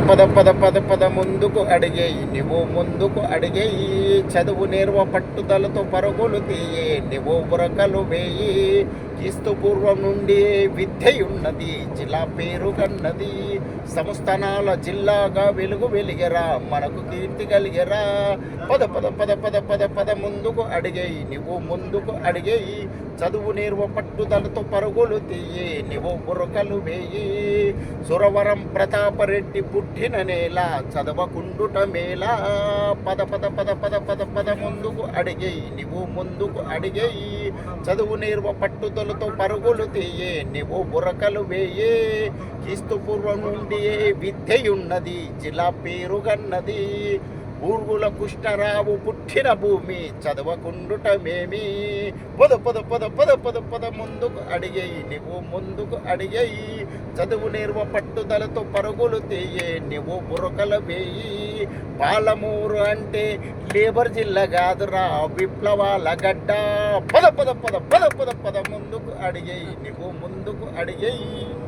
పద పద పద పద ముందుకు అడిగేయి నువ్వు ముందుకు అడిగేయి చదువు నేర్వ పట్టుదలతో పరుగులు తీయే నువ్వు బురకలు వేయి క్రీస్తు పూర్వం నుండి విద్యయున్నది జిల్లా పేరు కన్నది సంస్థానాల జిల్లాగా వెలుగు వెలిగరా మనకు కీర్తి కలిగరా పద పద పద పద పద పద ముందుకు అడిగేయి నువ్వు ముందుకు అడిగేయి చదువు నేర్వ పట్టుదలతో పరుగులు తీయే నువ్వు బురకలు వేయి సురవరం ప్రతాపరెడ్డి పుట్టిన నేల చదవకుండుట మేలా. పద పద పద పద పద పద ముందుకు అడిగేయి నువ్వు ముందుకు అడిగేయి. చదువు నేర్వ పట్టుదలతో పరుగులు తీయే నువ్వు బురకలు వేయే. క్రీస్తు పూర్వం నుండి విద్యయున్నది జిల్లా పేరుగన్నది. పూర్వుల కుష్ఠరావు పుట్టిన భూమి చదవకుండుటమేమి పద పద పద పద పద పద ముందుకు అడిగేయి నువ్వు ముందుకు అడిగేయి. చదువు నేర్వ పట్టుదలతో పరుగులు తీయే నువ్వు బురకలు వేయి. పాలమూరు అంటే లేబర్ జిల్లా కాదురా విప్లవాల గడ్డ. పద పద పద పద పద పద ముందుకు అడిగేయి నువ్వు ముందుకు అడిగేయి.